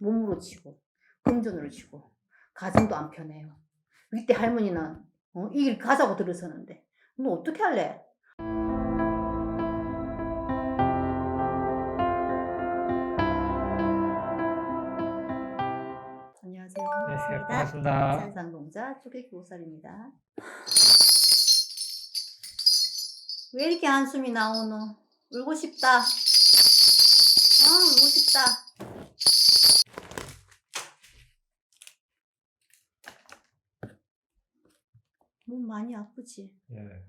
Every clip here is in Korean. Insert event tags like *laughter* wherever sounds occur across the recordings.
몸으로 치고 금전으로 치고 가정도 안 편해요. 이때 할머니는 어? 이길 가자고 들어서는데 너 어떻게 할래? 안녕하세요. 안녕하세요. 반갑습니다. 산상동자 쪼개기 보살입니다. 왜 이렇게 한숨이 나오노? 울고 싶다. 아, 울고 싶다. 몸 많이 아프지? 예.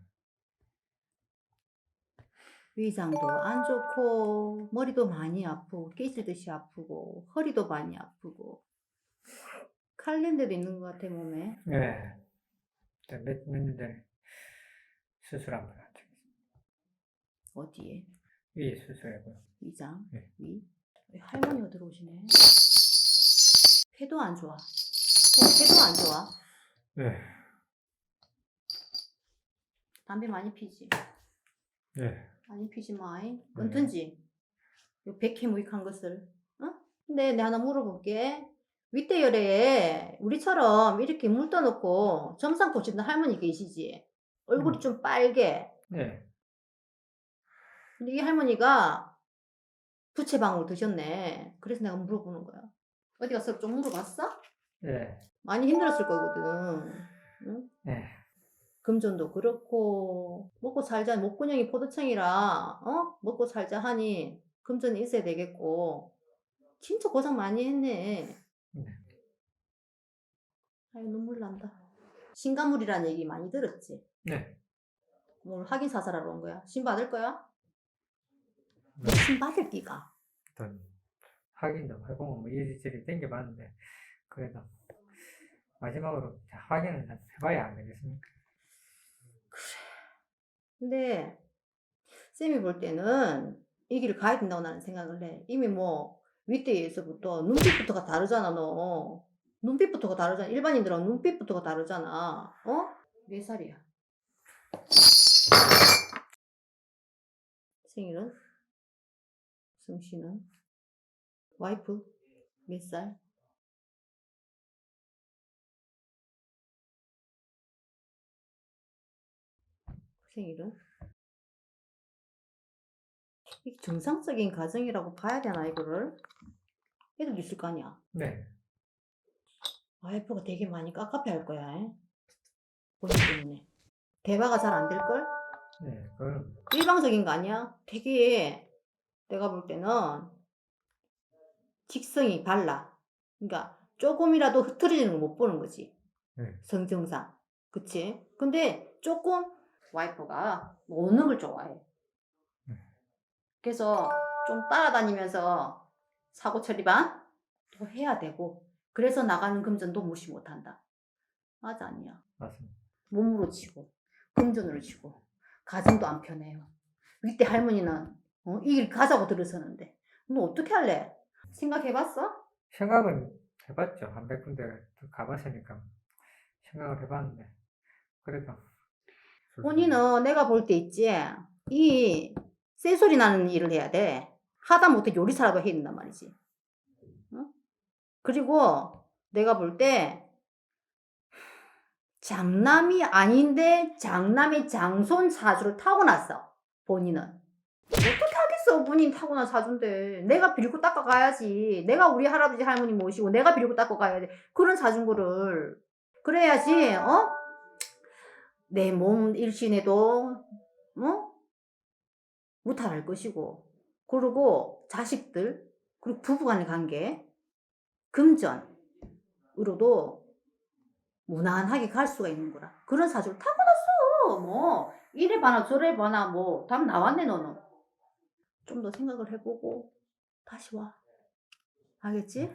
위장도 안 좋고, 머리도 많이 아프고, 깨지듯이 아프고, 허리도 많이 아프고. 칼렌더도 있는 것 같아, 몸에. 예. 몇, 몇년 전에 수술 한번 한 적이 있어요. 어디에? 위 수술하고요. 위장, 네. 위. 왜 할머니가 들어오시네. *laughs* 폐도 안 좋아. 어, 폐도 안 좋아. 예. 담배 많이 피지. 예. 많이 피지 마이. 끊든지. 요 백해 무익한 것을. 어? 근데 내가 하나 물어볼게. 윗대열에 우리처럼 이렇게 물 떠놓고 점상 고치는 할머니 계시지? 얼굴이 음. 좀 빨개. 예. 근데 이 할머니가 부채방울 드셨네. 그래서 내가 물어보는 거야. 어디 가서 좀 물어봤어? 예. 많이 힘들었을 거거든. 응? 예. 금전도 그렇고 먹고 살자 목구멍이 포도청이라 어 먹고 살자 하니 금전이 있어야 되겠고 진짜 고생 많이 했네. 네. 아유 눈물 난다. 신가물이라는 얘기 많이 들었지. 네. 오늘 확인 사살하러 온 거야. 신 받을 거야? 네. 신 받을 끼가. 어떤 확인도 해보고 뭐 이리저리 땡겨봤는데 그래도 마지막으로 확인을 좀 해봐야 안 되겠습니까? 근데 쌤이 볼 때는 이 길을 가야 된다고 나는 생각을 해. 이미 뭐 윗대에서부터 눈빛부터가 다르잖아 너. 눈빛부터가 다르잖아. 일반인들은 눈빛부터가 다르잖아. 어? 몇 살이야? 생일은? 승씨는? 와이프? 몇 살? 생일은? 이게 정상적인 가정이라고 봐야 되나 이거를? 애들도 있을 거 아니야. 네. 와이프가 되게 많이 깝깝해 할 거야. 에? 본인 때문에. 대화가 잘 안 될걸? 네. 그건 일방적인 거 아니야? 되게 내가 볼 때는 직성이 발라. 그러니까 조금이라도 흐트러지는 거못 보는 거지. 네. 성정상. 그치? 근데 조금 와이프가 노는 걸 좋아해. 네. 그래서 좀 따라다니면서 사고 처리반 또 해야 되고 그래서 나가는 금전도 무시 못한다. 맞아 아니야? 맞습니다. 몸으로 치고 금전으로 치고 가정도 안 편해요. 이때 할머니는 어, 이길 가자고 들어서는데 너 어떻게 할래? 생각해봤어? 생각은 해봤죠. 한몇 군데 가봤으니까 생각을 해봤는데 그래도 본인은 내가 볼 때 있지 이 쇠소리 나는 일을 해야 돼. 하다 못해 요리사라도 해야 된단 말이지. 응? 그리고 내가 볼 때 장남이 아닌데 장남의 장손 사주를 타고났어. 본인은. 어떻게 하겠어 본인 타고난 사주인데 내가 빌고 닦아 가야지 내가 우리 할아버지 할머니 모시고 내가 빌고 닦아 가야 돼 그런 사준 거를 그래야지 어? 내 몸 일신에도 어? 무탈할 것이고 그리고 자식들 그리고 부부간의 관계 금전으로도 무난하게 갈 수가 있는 거라. 그런 사주를 타고났어 뭐. 이래 봐나 저래 봐나 뭐. 답 나왔네 너는. 좀 더 생각을 해보고 다시 와. 알겠지?